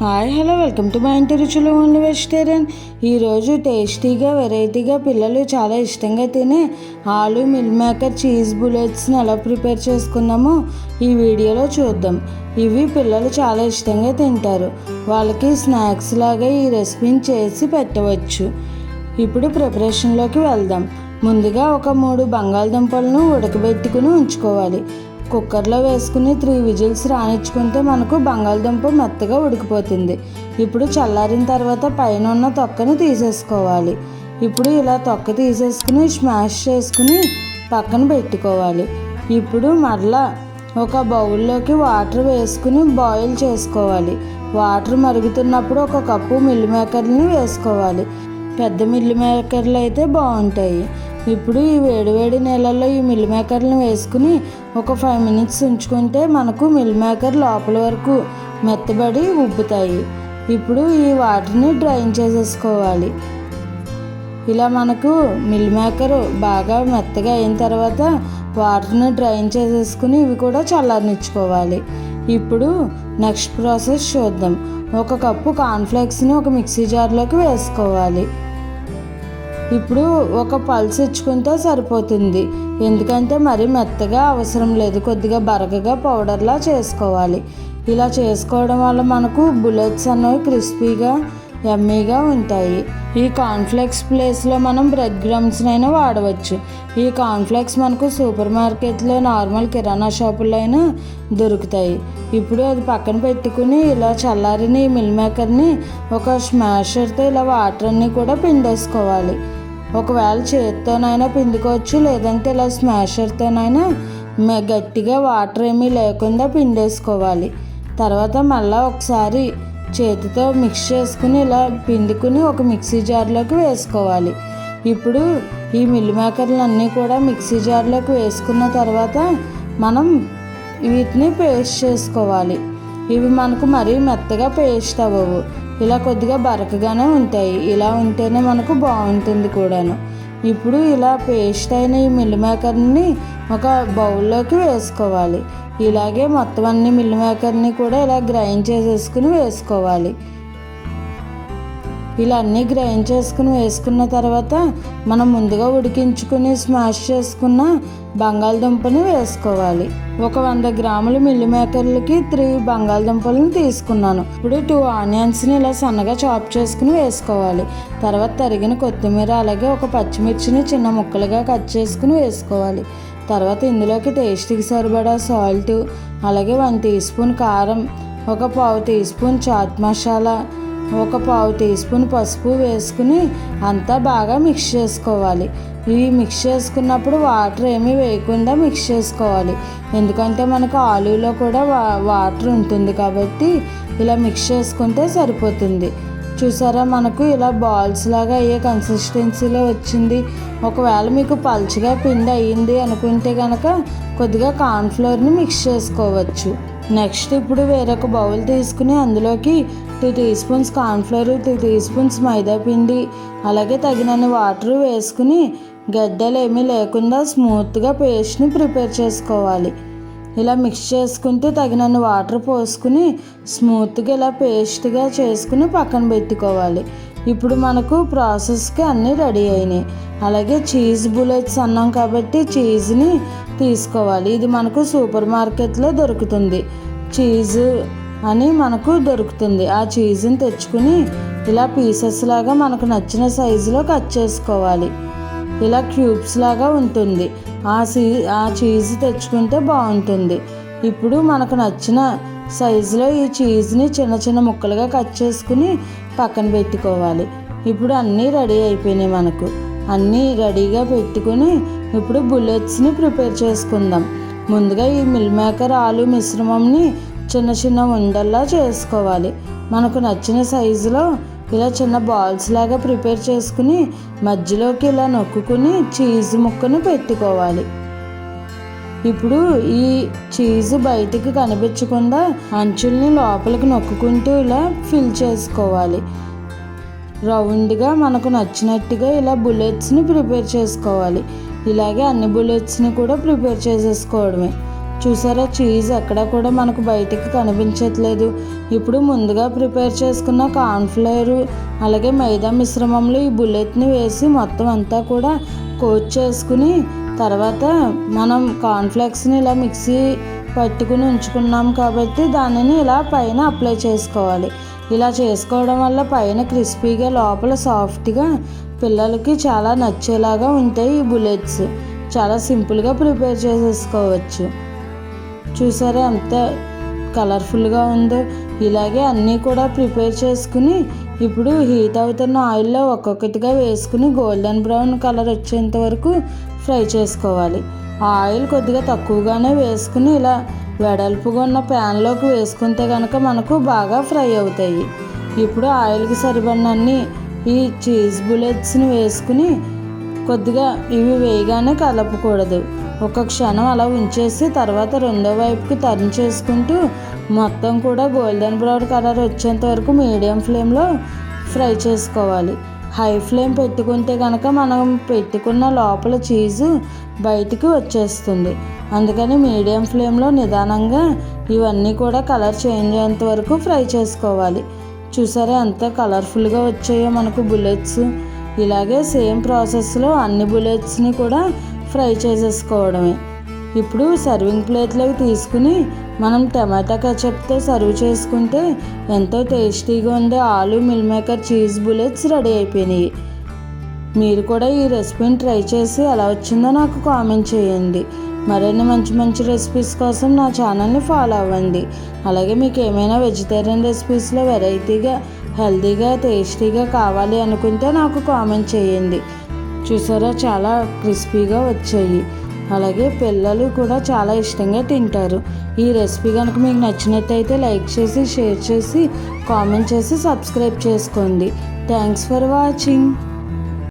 Hi hello welcome to మా ఇంటి రుచులు ఓన్లీ వెజిటేరియన్. ఈరోజు టేస్టీగా వెరైటీగా పిల్లలు చాలా ఇష్టంగా తినే ఆలు మిల్ మేకర్ చీజ్ బుల్లెట్స్ని ఎలా ప్రిపేర్ చేసుకుందామో ఈ వీడియోలో చూద్దాం. ఇవి పిల్లలు చాలా ఇష్టంగా తింటారు. వాళ్ళకి స్నాక్స్ లాగా ఈ రెసిపీని చేసి పెట్టవచ్చు. ఇప్పుడు ప్రిపరేషన్లోకి వెళ్దాం. ముందుగా ఒక మూడు బంగాళదుంపలను ఉడకబెట్టుకుని ఉంచుకోవాలి. కుక్కర్లో వేసుకుని త్రీ విజిల్స్ రానిచ్చుకుంటే మనకు బంగాళదుంప మెత్తగా ఉడికిపోతుంది. ఇప్పుడు చల్లారిన తర్వాత పైన ఉన్న తొక్కను తీసేసుకోవాలి. ఇప్పుడు ఇలా తొక్క తీసేసుకుని స్మాష్ చేసుకుని పక్కన పెట్టుకోవాలి. ఇప్పుడు మరలా ఒక బౌల్లోకి వాటర్ వేసుకుని బాయిల్ చేసుకోవాలి. వాటర్ మరుగుతున్నప్పుడు ఒక కప్పు మిల్ మేకర్ని వేసుకోవాలి. పెద్ద మిల్లు మేకర్లు అయితే బాగుంటాయి. ఇప్పుడు ఈ వేడివేడి నీళ్ళల్లో ఈ మిల్ మేకర్లను వేసుకుని ఒక ఫైవ్ మినిట్స్ ఉంచుకుంటే మనకు మిల్ మేకర్ లోపల వరకు మెత్తబడి ఉబ్బుతాయి. ఇప్పుడు ఈ వాటర్ని డ్రైన్ చేసేసుకోవాలి. ఇలా మనకు మిల్ మేకర్ బాగా మెత్తగా అయిన తర్వాత వాటర్ని డ్రైన్ చేసేసుకుని ఇవి కూడా చల్లారనిచ్చుకోవాలి. ఇప్పుడు నెక్స్ట్ ప్రాసెస్ చూద్దాం. ఒక కప్పు కార్న్ఫ్లేక్స్ని ఒక మిక్సీ జార్లోకి వేసుకోవాలి. ఇప్పుడు ఒక పల్స్ ఇచ్చుకుంటే సరిపోతుంది. ఎందుకంటే మరి మెత్తగా అవసరం లేదు. కొద్దిగా బరకగా పౌడర్లా చేసుకోవాలి. ఇలా చేసుకోవడం వల్ల మనకు బుల్లెట్స్ అనేవి క్రిస్పీగా ఎమ్మీగా ఉంటాయి. ఈ కాన్ఫ్లెక్స్ ప్లేస్లో మనం బ్రెడ్ గ్రమ్స్నైనా వాడవచ్చు. ఈ కాన్ఫ్లెక్స్ మనకు సూపర్ మార్కెట్లో నార్మల్ కిరాణా షాపుల్లో అయినా దొరుకుతాయి. ఇప్పుడు అది పక్కన పెట్టుకుని ఇలా చల్లారిని మిల్ మేకర్ని ఒక స్మాషర్తో ఇలా వాటర్ అన్నీ కూడా పిండేసుకోవాలి. ఒకవేళ చేతితోనైనా పిండుకోవచ్చు లేదంటే ఇలా స్మాషర్తోనైనా గట్టిగా వాటర్ ఏమీ లేకుండా పిండేసుకోవాలి. తర్వాత మళ్ళీ ఒకసారి చేతితో మిక్స్ చేసుకుని ఇలా పిండుకుని ఒక మిక్సీ జార్లోకి వేసుకోవాలి. ఇప్పుడు ఈ మిల్ మేకర్లు అన్నీ కూడా మిక్సీ జార్లోకి వేసుకున్న తర్వాత మనం వీటిని పేస్ట్ చేసుకోవాలి. ఇవి మనకు మరీ మెత్తగా పేస్ట్ అవ్వవు. ఇలా కొద్దిగా బరకగానే ఉంటాయి. ఇలా ఉంటేనే మనకు బాగుంటుంది కూడాను. ఇప్పుడు ఇలా పేస్ట్ అయిన ఈ మిల్ మేకర్ని ఒక బౌల్లోకి వేసుకోవాలి. ఇలాగే మొత్తం అన్ని మిల్ మేకర్ని కూడా ఇలా గ్రైండ్ చేసేసుకుని వేసుకోవాలి. ఇలా అన్నీ గ్రైండ్ చేసుకుని వేసుకున్న తర్వాత మనం ముందుగా ఉడికించుకుని స్మాష్ చేసుకున్న బంగాళదుంపని వేసుకోవాలి. ఒక వంద గ్రాముల మిల్లి మేకర్లకి త్రీ బంగాళదుంపలను తీసుకున్నాను. ఇప్పుడు టూ ఆనియన్స్ని ఇలా సన్నగా చాప్ చేసుకుని వేసుకోవాలి. తర్వాత తరిగిన కొత్తిమీర అలాగే ఒక పచ్చిమిర్చిని చిన్న ముక్కలుగా కట్ చేసుకుని వేసుకోవాలి. తర్వాత ఇందులోకి టేస్ట్కి సరిపడా సాల్ట్ అలాగే వన్ టీ స్పూన్ కారం ఒక పావు టీ స్పూన్ చాట్ మసాలా ఒక పావు టీ స్పూన్ పసుపు వేసుకుని అంతా బాగా మిక్స్ చేసుకోవాలి. ఇవి మిక్స్ చేసుకున్నప్పుడు వాటర్ ఏమీ వేయకుండా మిక్స్ చేసుకోవాలి. ఎందుకంటే మనకు ఆలులో కూడా వా వాటర్ ఉంటుంది కాబట్టి ఇలా మిక్స్ చేసుకుంటే సరిపోతుంది. చూసారా మనకు ఇలా బాల్స్ లాగా అయ్యే కన్సిస్టెన్సీలో వచ్చింది. ఒకవేళ మీకు పల్చగా పిండి అయ్యింది అనుకుంటే కనుక కొద్దిగా కార్న్ఫ్లోర్ని మిక్స్ చేసుకోవచ్చు. నెక్స్ట్ ఇప్పుడు వేరొక బౌల్ తీసుకుని అందులోకి two tea spoons cornflour two tea spoons maida పిండి అలాగే తగినన్ని వాటర్ వేసుకుని గడ్డలు ఏమీ లేకుండా స్మూత్గా పేస్ట్ని ప్రిపేర్ చేసుకోవాలి. ఇలా మిక్స్ చేసుకుంటూ తగినన్ని వాటర్ పోసుకుని స్మూత్గా ఇలా పేస్ట్గా చేసుకుని పక్కన పెట్టుకోవాలి. ఇప్పుడు మనకు ప్రాసెస్కి అన్నీ రెడీ అయినాయి. అలాగే చీజ్ బుల్లెట్స్ అన్నాం కాబట్టి చీజ్ని తీసుకోవాలి. ఇది మనకు సూపర్ మార్కెట్లో దొరుకుతుంది. చీజ్ అని మనకు దొరుకుతుంది. ఆ చీజ్ని తెచ్చుకుని ఇలా పీసెస్ లాగా మనకు నచ్చిన సైజులో కట్ చేసుకోవాలి. ఇలా క్యూబ్స్ లాగా ఉంటుంది. ఆ సీ ఆ చీజ్ తెచ్చుకుంటే బాగుంటుంది. ఇప్పుడు మనకు నచ్చిన సైజులో ఈ చీజ్ని చిన్న చిన్న ముక్కలుగా కట్ చేసుకుని పక్కన పెట్టుకోవాలి. ఇప్పుడు అన్నీ రెడీ అయిపోయినాయి మనకు. అన్నీ రెడీగా పెట్టుకుని ఇప్పుడు బుల్లెట్స్ని ప్రిపేర్ చేసుకుందాం. ముందుగా ఈ మిల్ మేకర్ ఆలు మిశ్రమంని చిన్న చిన్న ఉండల్లా చేసుకోవాలి. మనకు నచ్చిన సైజులో ఇలా చిన్న బాల్స్ లాగా ప్రిపేర్ చేసుకుని మధ్యలోకి ఇలా నొక్కుని చీజ్ ముక్కను పెట్టుకోవాలి. ఇప్పుడు ఈ చీజ్ బయటికి కనిపించకుండా అంచుల్ని లోపలికి నొక్కుంటూ ఇలా ఫిల్ చేసుకోవాలి. రౌండ్గా మనకు నచ్చినట్టుగా ఇలా బుల్లెట్స్ని ప్రిపేర్ చేసుకోవాలి. ఇలాగే అన్ని బుల్లెట్స్ని కూడా ప్రిపేర్ చేసేసుకోవడమే. చూసారా చీజ్ ఎక్కడ కూడా మనకు బయటికి కనిపించట్లేదు. ఇప్పుడు ముందుగా ప్రిపేర్ చేసుకున్న కార్న్ఫ్లేరు అలాగే మైదా మిశ్రమంలో ఈ బుల్లెట్ని వేసి మొత్తం అంతా కూడా కోట్ చేసుకుని తర్వాత మనం కార్న్ఫ్లెక్స్ని ఇలా మిక్సీ పట్టుకుని ఉంచుకున్నాం కాబట్టి దానిని ఇలా పైన అప్లై చేసుకోవాలి. ఇలా చేసుకోవడం వల్ల పైన క్రిస్పీగా లోపల సాఫ్ట్గా పిల్లలకి చాలా నచ్చేలాగా ఉంటాయి ఈ బుల్లెట్స్. చాలా సింపుల్గా ప్రిపేర్ చేసేసుకోవచ్చు. చూసారా ఎంత కలర్ఫుల్గా ఉందో. ఇలాగే అన్నీ కూడా ప్రిపేర్ చేసుకుని ఇప్పుడు హీట్ అవుతున్న ఆయిల్లో ఒక్కొక్కటిగా వేసుకుని గోల్డెన్ బ్రౌన్ కలర్ వచ్చేంత వరకు ఫ్రై చేసుకోవాలి. ఆ ఆయిల్ కొద్దిగా తక్కువగానే వేసుకుని ఇలా వెడల్పుగా ఉన్న ప్యాన్లోకి వేసుకుంటే కనుక మనకు బాగా ఫ్రై అవుతాయి. ఇప్పుడు ఆయిల్కి సరిపడినన్ని ఈ చీజ్ బుల్లెట్స్ని వేసుకుని కొద్దిగా ఇవి వేయగానే కలపకూడదు. ఒక క్షణం అలా ఉంచేసి తర్వాత రెండో వైపుకి టర్న్ చేసుకుంటూ మొత్తం కూడా గోల్డెన్ బ్రౌన్ కలర్ వచ్చేంత వరకు మీడియం ఫ్లేమ్లో ఫ్రై చేసుకోవాలి. హై ఫ్లేమ్ పెట్టుకుంటే కనుక మనం పెట్టుకున్న లోపల చీజు బయటికి వచ్చేస్తుంది. అందుకని మీడియం ఫ్లేమ్లో నిదానంగా ఇవన్నీ కూడా కలర్ చేంజ్ అయ్యేంత వరకు ఫ్రై చేసుకోవాలి. చూసారా ఎంత కలర్ఫుల్గా వచ్చాయో మనకు బుల్లెట్స్ ఇలాగే సేమ్ ప్రాసెస్లో అన్ని బుల్లెట్స్ని కూడా ఫ్రై చేసేసుకోవడమే. ఇప్పుడు సర్వింగ్ ప్లేట్లోకి తీసుకుని మనం టమాటా కచప్తో సర్వ్ చేసుకుంటే ఎంతో టేస్టీగా ఉండే aloo meal maker cheese bullets ready అయిపోయినాయి. మీరు కూడా ఈ రెసిపీని ట్రై చేసి ఎలా వచ్చిందో నాకు కామెంట్ చేయండి. మరిన్ని మంచి మంచి రెసిపీస్ కోసం నా ఛానల్ని ఫాలో అవ్వండి. అలాగే మీకు ఏమైనా వెజిటేరియన్ రెసిపీస్లో వెరైటీగా హెల్తీగా టేస్టీగా కావాలి అనుకుంటే నాకు కామెంట్ చేయండి. చూసారా? చాలా క్రిస్పీగా వచ్చాయి. అలాగే పిల్లలు కూడా చాలా ఇష్టంగా తింటారు. ఈ రెసిపీ కనుక మీకు నచ్చినట్టయితే లైక్ చేసి షేర్ చేసి కామెంట్ చేసి సబ్స్క్రైబ్ చేసుకోండి. Thanks for watching.